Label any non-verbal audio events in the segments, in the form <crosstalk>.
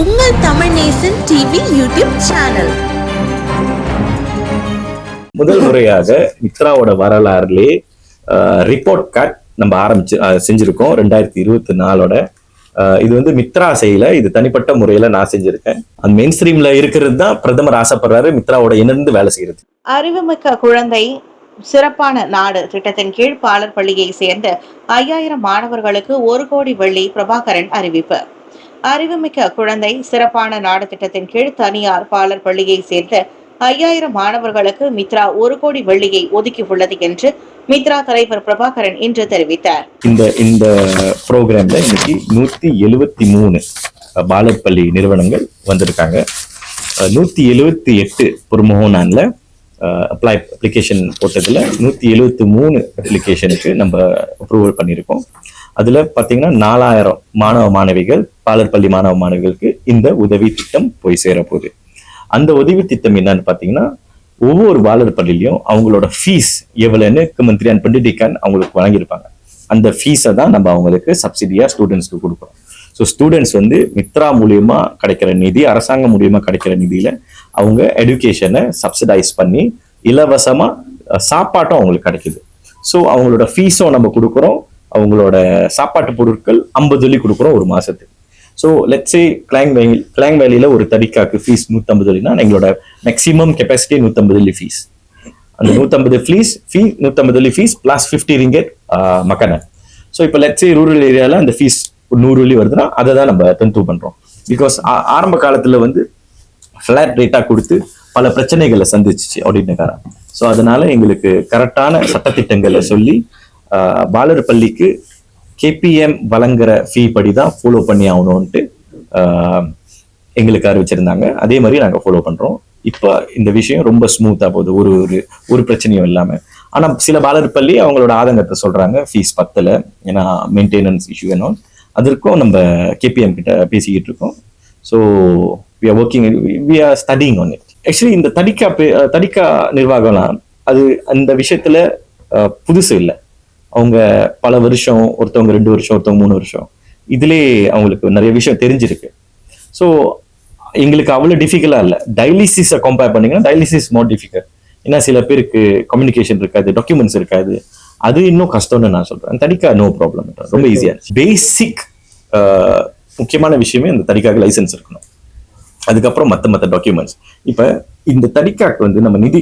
உங்கள் Tamil Nesan TV YouTube channel. முதல் முறையாக மித்ராவோட வரலாறுலே ரிப்போர்ட் கார்ட் நம்ம ஆரம்பிச்சு செஞ்சிருக்கோம். ரெண்டாயிரத்தி இருபத்தி நாலோட. அஹ், இது வந்து மித்ரா செய்யல இது தனிப்பட்ட முறையில நான் செஞ்சிருக்கேன். அந்த மெயின் ஸ்ட்ரீம்ல இருக்கிறது தான் பிரதமர் ஆசைப்படுறாரு மித்ராவோட இணைந்து வேலை செய்யறது. அறிவுமிக்க குழந்தை சிறப்பான நாடு திட்டத்தின் கீழ் பாலர் பள்ளியை சேர்ந்த ஐயாயிரம் மாணவர்களுக்கு ஒரு கோடி வெள்ளி பிரபாகரன் அறிவிப்பு. அறிவுமிக்க குழந்தை சிறப்பான நாடத்திட்டத்தின் கீழ் தனியார் பாலர் பள்ளியை சேர்ந்த ஐயாயிரம் மாணவர்களுக்கு மித்ரா ஒரு கோடி வெள்ளியை ஒதுக்கியுள்ளது என்று மித்ரா தலைவர் பிரபாகரன் இன்று தெரிவித்தார். இந்த இந்த ப்ரோக்ராம்ல இன்னைக்கு நூத்தி எழுவத்தி மூணு பாலர் பள்ளி நிறுவனங்கள் வந்திருக்காங்க. நூத்தி எழுவத்தி எட்டு புறமோகனான்ல அப்ளை அப்ளிகேஷன் போட்டதுல நூத்தி எழுவத்தி மூணு அப்ளிகேஷனுக்கு நம்ம அப்ரூவல் பண்ணியிருக்கோம். அதுல பாத்தீங்கன்னா நாலாயிரம் மாணவ மாணவிகள் பாலர் பள்ளி மாணவ மாணவிகளுக்கு இந்த உதவி திட்டம் போய் சேரப்போகுது அந்த உதவி திட்டம் என்னன்னு பாத்தீங்கன்னா ஒவ்வொரு பாலர் பள்ளியிலையும் அவங்களோட ஃபீஸ் எவ்வளவுன்னு மந்திரி அண்ட் பண்டிடிக்கான் அவங்களுக்கு வழங்கியிருப்பாங்க. அந்த ஃபீஸை தான் நம்ம அவங்களுக்கு சப்சிடியா ஸ்டூடெண்ட்ஸ்க்கு கொடுக்குறோம். ஸோ ஸ்டூடெண்ட்ஸ் வந்து மித்ரா மூலியமா கிடைக்கிற நிதி அரசாங்கம் மூலியமா கிடைக்கிற நிதியில அவங்க எடுகேஷனை சப்சிடைஸ் பண்ணி இலவசமா சாப்பாட்டும் அவங்களுக்கு கிடைக்குது. ஸோ அவங்களோட ஃபீஸும் நம்ம கொடுக்குறோம். அவங்களோட சாப்பாட்டு பொருட்கள் ஐம்பது வழி கொடுக்குறோம் ஒரு மாசத்துக்கு. ஸோ லெட்ஸே கிளாங் வேலி கிளாங் வேலியில ஒரு தடிக்காக்கு ஃபீஸ் நூற்றம்பது வெள்ளினா எங்களோட மேக்ஸிமம் கெப்பாசிட்டி நூற்றம்பது வழி ஃபீஸ் அந்த நூற்றம்பது ஃபீஸ் ஃபீ நூற்றம்பது வெள்ளி ஃபீஸ் பிளஸ் ஃபிஃப்டி ரிங்கெட் மக்கனை. ஸோ இப்போ லெட்ஸே ரூரல் ஏரியாவில் அந்த ஃபீஸ் ஒரு நூறு வழி வருதுன்னா அதை தான் நம்ம தந்து பண்றோம். பிகாஸ் ஆரம்ப காலத்துல வந்து ஃபிளாட் ரேட்டாக கொடுத்து பல பிரச்சனைகளை சந்திச்சிச்சு அப்படின்னுக்காரன் ஸோ அதனால எங்களுக்கு கரெக்டான சட்டத்திட்டங்களை சொல்லி பாலர் பள்ளிக்கு கேபிஎம் வழங்குற ஃபீ படி தான் ஃபாலோ பண்ணி ஆகணும்ன்ட்டு எங்களுக்கு அறிவிச்சிருந்தாங்க. அதே மாதிரி நாங்கள் ஃபாலோ பண்ணுறோம் இப்போ இந்த விஷயம் ரொம்ப ஸ்மூத்தாக போகுது. ஒரு ஒரு ஒரு பிரச்சனையும் இல்லாமல் ஆனால் சில பாலர் பள்ளி அவங்களோட ஆதங்கத்தை சொல்கிறாங்க ஃபீஸ் பத்தலை. ஏன்னா மெயின்டெனன்ஸ் இஷ்யூ வேணும் அதற்கும் நம்ம கேபிஎம் கிட்ட பேசிக்கிட்டு இருக்கோம். So we are working we are studying on it actually இந்த தடிக்கா பே- தடிக்கா நிர்வாகம்லாம் அது அந்த விஷயத்தில் புதுசு இல்லை. அவங்க பல வருஷம் ஒருத்தவங்க ரெண்டு வருஷம் ஒருத்தவங்க மூணு வருஷம். இதுலயே அவங்களுக்கு நிறைய விஷயம் தெரிஞ்சிருக்கு. ஸோ எங்களுக்கு அவ்வளோ டிஃபிகல்ட்டாக இல்லை. டைலிசிஸை கம்பேர் பண்ணீங்கன்னா டைலிசிஸ் மோர் டிஃபிகல்ட் ஏன்னா சில பேருக்கு கம்யூனிகேஷன் இருக்காது டாக்குமெண்ட்ஸ் இருக்காது. அது இன்னும் கஷ்டம்னு நான் சொல்றேன். தடிக்கா நோ ப்ராப்ளம் ரொம்ப ஈஸியா பேசிக் முக்கியமான விஷயமே அந்த தடிக்காக்கு லைசன்ஸ் இருக்கணும். அதுக்கப்புறம் மற்ற மற்ற டாக்குமெண்ட்ஸ் இப்போ இந்த தடிக்காக்கு வந்து நம்ம நிதி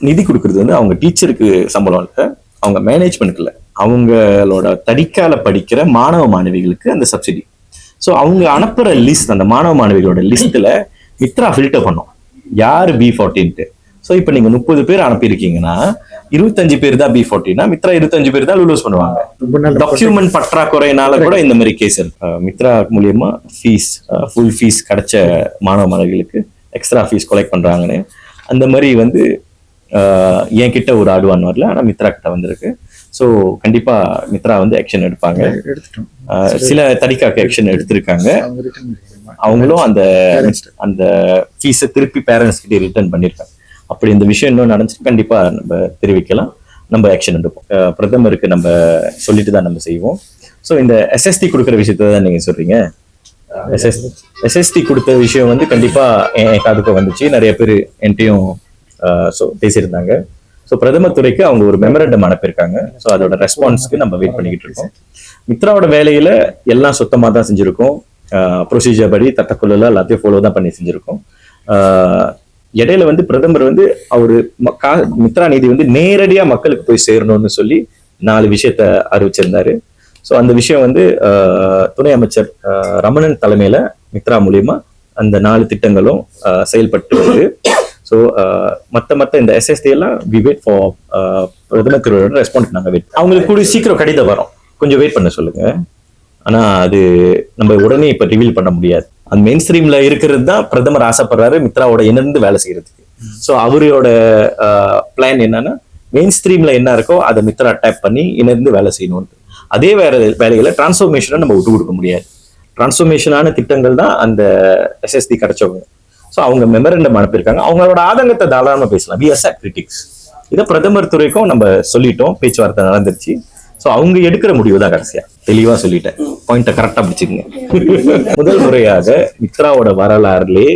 நிதி கொடுக்கறது வந்து அவங்க டீச்சருக்கு சம்பளம் இல்லை. அவங்க மேனேஜ்மெண்ட்க்கு இல்லை அவங்களோட தடிக்கால படிக்கிற மாணவ மாணவிகளுக்கு அந்த சப்சிடி ஸோ அவங்க அனுப்புற லிஸ்ட் அந்த மாணவ மாணவிகளோட லிஸ்ட்ல மித்ரா ஃபில்டர் பண்ணும். யார் பி ஃபார்ட்டின்ட்டு ஸோ இப்போ நீங்க முப்பது பேர் அனுப்பியிருக்கீங்கன்னா இருபத்தஞ்சு பேர் தான் பி ஃபார்ட்டினா மித்ரா இருபத்தஞ்சு பேர் தான் லூஸ் பண்ணுவாங்க. டாக்குமெண்ட் பற்றாக்குறையினால கூட இந்த மாதிரி கேஸ் மித்ரா மூலியமா ஃபீஸ் ஃபுல் ஃபீஸ் கிடைச்ச மாணவ மாணவிகளுக்கு எக்ஸ்ட்ரா ஃபீஸ் கொலெக்ட் பண்றாங்கன்னு. அந்த மாதிரி வந்து என் கிட்ட ஒரு ஆடுவான் வரல. ஆனா மித்ரா கிட்ட வந்திருக்கு. ஸோ கண்டிப்பா மித்ரா வந்து ஆக்ஷன் எடுப்பாங்க. சில தடிக்காக்கு ஆக்ஷன் எடுத்திருக்காங்க. அவங்களும் அந்த. அந்த ஃபீஸை திருப்பி பேரண்ட்ஸ் கிட்ட ரிட்டர்ன் பண்ணிருக்காங்க. அப்படி இந்த விஷயம் இன்னும் நடந்துச்சு. கண்டிப்பா நம்ம தெரிவிக்கலாம். நம்ம ஆக்ஷன் எடுப்போம். பிரதமருக்கு நம்ம சொல்லிட்டு தான் நம்ம செய்வோம். ஸோ இந்த எஸ்எஸ்டி கொடுக்குற விஷயத்த தான் நீங்க சொல்றீங்க? எஸ்எஸ் எஸ்எஸ்டி கொடுத்த விஷயம் வந்து கண்டிப்பா என் காதுக்கு வந்துச்சு. நிறைய பேர் என்கிட்டயும் so பேசியிருந்தாங்க. ஸோ பிரதமர் துறைக்கு அவங்க ஒரு மெமரண்டம் அனுப்பியிருக்காங்க. ஸோ அதோட ரெஸ்பான்ஸ்க்கு நம்ம வெயிட் பண்ணிக்கிட்டு இருக்கோம். மித்ராவோட வேலையில எல்லாம் சுத்தமா தான் செஞ்சிருக்கோம். ப்ரொசீஜர் படி தட்டக்குள்ள எல்லாத்தையும் ஃபாலோ தான் பண்ணி செஞ்சிருக்கோம். ஆஹ் இடையில வந்து பிரதமர் வந்து அவரு ம- கா- மித்ரா நிதி வந்து நேரடியா மக்களுக்கு போய் சேரணும்னு சொல்லி நாலு விஷயத்த அறிவிச்சிருந்தாரு. ஸோ அந்த விஷயம் வந்து துணை அமைச்சர் ரமணன் தலைமையில மித்ரா மூலியமா அந்த நாலு திட்டங்களும் செயல்பட்டு வருது. ஸோ மத்த மத்த இந்த எஸ்எஸ்டி எல்லாம் வி வெயிட் ஃபார் பிரதமர் துறையோட ரெஸ்பாண்ட் நாங்கள் வெயிட் அவங்களுக்கு கூடிய சீக்கிரம் கடிதம் வரும். கொஞ்சம் வெயிட் பண்ண சொல்லுங்க. ஆனா அது நம்ம உடனே இப்ப ரிவீல் பண்ண முடியாது. அந்த மெயின் ஸ்ட்ரீம்ல இருக்கிறது தான் பிரதமர் ஆசைப்படுறாரு மித்ராவோட இணைந்து வேலை செய்யறதுக்கு. ஸோ அவரோட பிளான் என்னன்னா மெயின் ஸ்ட்ரீம்ல என்ன இருக்கோ அதை மித்ரா டேப் பண்ணி இணைந்து வேலை செய்யணும் அதே வேற வேலைகளை டிரான்ஸ்ஃபர்மேஷனை நம்ம விட்டு கொடுக்க முடியாது. டிரான்ஸ்ஃபர்மேஷனான திட்டங்கள் தான் அந்த எஸ்எஸ்டி கிடைச்சவங்க. ஸோ அவங்க மெமரண்டம் அனுப்பியிருக்காங்க. அவங்களோட ஆதங்கத்தை தாராளமாக பேசலாம். வி அஸ் கிரிட்டிக்ஸ் இதை பிரதமர் துறைக்கும் நம்ம சொல்லிட்டோம். பேச்சுவார்த்தை நடந்துருச்சு. ஸோ அவங்க எடுக்கிற முடிவு தான் கடைசியா. தெளிவா சொல்லிட்டேன். பாயிண்ட்டை கரெக்டாக பிடிச்சிக்கங்க முதல் முறையாக மித்ராவோட வரலாறுலே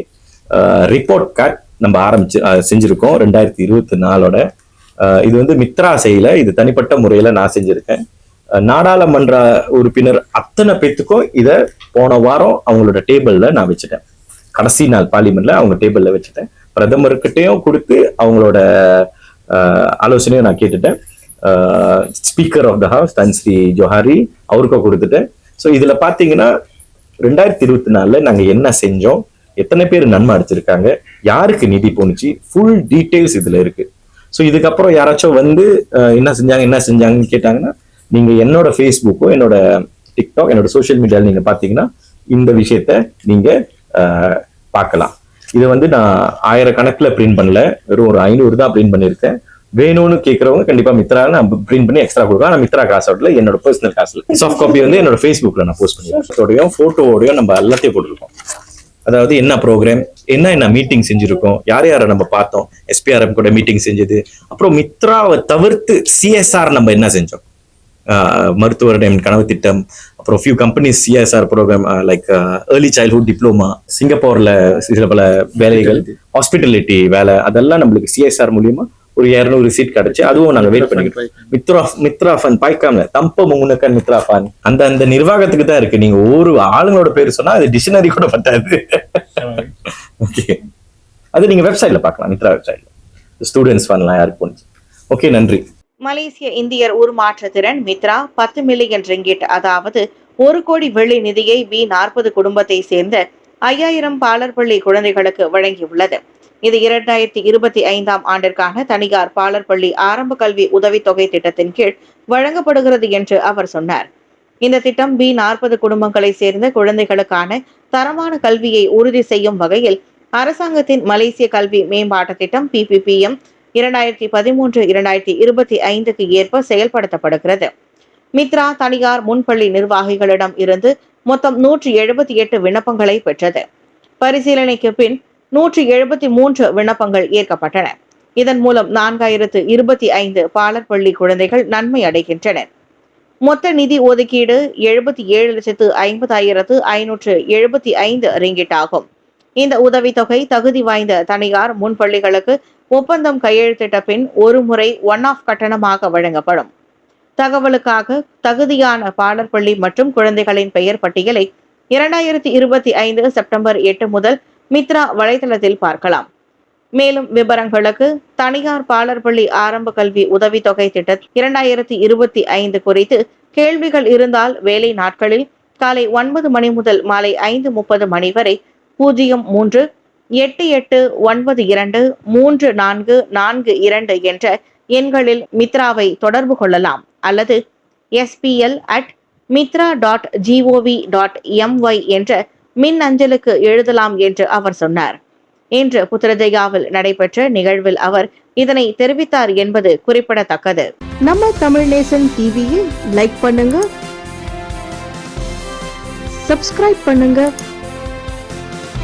ரிப்போர்ட் கார்ட் நம்ம ஆரம்பிச்சு செஞ்சிருக்கோம். ரெண்டாயிரத்தி இருபத்தி நாலோட இது வந்து மித்ரா செய்யல இது தனிப்பட்ட முறையில நான் செஞ்சிருக்கேன். நாடாளுமன்ற உறுப்பினர் அத்தனை பேத்துக்கும் இதை போன வாரம் அவங்களோட டேபிள்ல நான் வச்சுட்டேன். கடைசி நாள் பார்லிமெண்ட்ல அவங்க டேபிள்ல வச்சுட்டேன். பிரதமர்கிட்டையும் கொடுத்து அவங்களோட ஆலோசனையும் நான் கேட்டுட்டேன். Speaker of the house Tan Sri Johari அவருக்கும் கொடுத்துட்டேன். ஸோ இதுல பாத்தீங்கன்னா ரெண்டாயிரத்தி இருபத்தி நாலுல நாங்க என்ன செஞ்சோம்? எத்தனை பேர் நன்மை அடிச்சிருக்காங்க யாருக்கு நிதி போணுச்சு? ஃபுல் டீட்டெயில்ஸ் இதுல இருக்கு. ஸோ இதுக்கப்புறம் யாராச்சும் வந்து என்ன செஞ்சாங்க என்ன செஞ்சாங்கன்னு கேட்டாங்கன்னா நீங்க என்னோட ஃபேஸ்புக்கோ என்னோட டிக்டாக் என்னோட சோஷியல் மீடியாவில் நீங்க பாத்தீங்கன்னா இந்த விஷயத்த நீங்க பார்க்கலாம். இதை வந்து நான் ஆயிரக்கணக்குல பிரிண்ட் பண்ணல. வெறும் ஒரு ஐநூறு தான் பிரிண்ட் பண்ணியிருக்கேன். வேணும்னு கேட்கறவங்க கண்டிப்பா மித்ரா நான் பிரிண்ட் பண்ணி எக்ஸ்ட்ரா கொடுக்கலாம். நான் மித்ரா காசோட்ல என்னோட பர்சனல் காசுல சாஃப்ட் காப்பி வந்து என்னோட ஃபேஸ்புக்ல நான் போஸ்ட் பண்ணியிருக்கேன் போட்டோவோடயும் நம்ம எல்லாத்தையும் போட்டிருக்கோம். அதாவது என்ன ப்ரோக்ராம் என்ன என்ன மீட்டிங் செஞ்சிருக்கோம் யார் யாரை நம்ம பார்த்தோம் எஸ்பிஆர்எம் கூட மீட்டிங் செஞ்சது. அப்புறம் மித்ராவை தவிர்த்து சிஎஸ்ஆர் நம்ம என்ன செஞ்சோம்? ஆஹ் மருத்துவர் டைம் கனவு திட்டம். அப்புறம் few companies CSR program like early childhood diploma சிங்கப்பூர்ல சில பல வேலைகள் ஹாஸ்பிட்டாலிட்டி வேலை அதெல்லாம் நம்மளுக்கு சிஎஸ்ஆர் மூலியமா ஒரு இரநூறு சீட் கிடைச்சு அதுவும் நாங்க வெயிட் பண்ணிக்கிட்டோம் மித்ரா மித்ரா ஃபன் பாய்க்காம தம்ப முன்னக்கன் மித்ரா ஃபன் அந்த அந்த நிர்வாகத்துக்கு தான் இருக்கு. நீங்க ஒரு ஆளுங்களோட பேர் சொன்னா அது டிக்ஷனரி கூட பத்தாது ஓகே <laughs> அது நீங்க வெப்சைட்ல பார்க்கலாம் மித்ரா வெப்சைட்ல ஸ்டூடெண்ட்ஸ் ஃபன்லாம் யாருக்கு போனுச்சு ஓகே நன்றி. மலேசிய இந்தியர் உருமாற்ற திறன் மித்ரா பத்து மில்லியன் ரிங்கிட் அதாவது ஒரு கோடி வெள்ளி நிதியை பி நாற்பது குடும்பத்தை சேர்ந்த ஐயாயிரம் பாலர்பள்ளி குழந்தைகளுக்கு வழங்கியுள்ளது. இது இரண்டாயிரத்தி இருபத்தி ஐந்தாம் ஆண்டிற்கான தனியார் பாலர்பள்ளி ஆரம்ப கல்வி உதவித்தொகை திட்டத்தின் கீழ் வழங்கப்படுகிறது என்று அவர் சொன்னார். இந்த திட்டம் பி நாற்பது குடும்பங்களை சேர்ந்த குழந்தைகளுக்கான தரமான கல்வியை உறுதி செய்யும் வகையில் அரசாங்கத்தின் மலேசிய கல்வி மேம்பாட்டு திட்டம் பிபிபிஎம் இரண்டாயிரத்தி பதிமூன்று இரண்டாயிரத்தி இருபத்தி ஐந்துக்கு ஏற்ப செயல்படுத்தப்படுகிறது. மித்ரா தனியார் முன்பள்ளி நிர்வாகிகளிடம் இருந்து மொத்தம் நூற்றி எழுபத்தி எட்டு விண்ணப்பங்களை பெற்றது. பரிசீலனைக்கு பின் நூற்றி எழுபத்தி மூன்று விண்ணப்பங்கள் ஏற்கப்பட்டன. இதன் மூலம் நான்காயிரத்து இருபத்தி ஐந்து பாலர்பள்ளி குழந்தைகள் நன்மை அடைகின்றனர். மொத்த நிதி ஒதுக்கீடு எழுபத்தி ஏழு லட்சத்து ஐம்பதாயிரத்து ஐநூற்று எழுபத்தி ஐந்து ரிங்கிட் ஆகும் இந்த உதவித்தொகை தகுதி வாய்ந்த தனியார் முன்பள்ளிகளுக்கு ஒப்பந்தம் கையெழுத்திட்ட பின் ஒரு முறை ஒன் ஆஃப் கட்டணமாக வழங்கப்படும். தகவலுக்காக தகுதியான பாலர்பள்ளி மற்றும் குழந்தைகளின் பெயர் பட்டியலை இரண்டாயிரத்தி இருபத்தி ஐந்து செப்டம்பர் எட்டு முதல் மித்ரா வலைதளத்தில் பார்க்கலாம். மேலும் விவரங்களுக்கு தனியார் பாலர்பள்ளி ஆரம்ப கல்வி உதவித்தொகை திட்ட இரண்டாயிரத்தி இருபத்தி ஐந்து குறித்து கேள்விகள் இருந்தால் வேலை நாட்களில் காலை ஒன்பது மணி முதல் மாலை ஐந்து முப்பது மணி வரை பூஜ்ஜியம் மூன்று எட்டு எட்டு ஒன்பது இரண்டு மூன்று நான்கு நான்கு இரண்டு என்ற எண்களில் மித்ராவை தொடர்பு கொள்ளலாம். அல்லது SPL at Mitra dot GOV dot MY என்ற மின் அஞ்சலுக்கு எழுதலாம் என்று அவர் சொன்னார். இன்று புத்திரஜயாவில் நடைபெற்ற நிகழ்வில் அவர் இதனை தெரிவித்தார் என்பது குறிப்பிடத்தக்கது. நம்ம தமிழ் நேசன் டிவியை லைக் பண்ணுங்க சப்ஸ்கிரைப் பண்ணுங்க.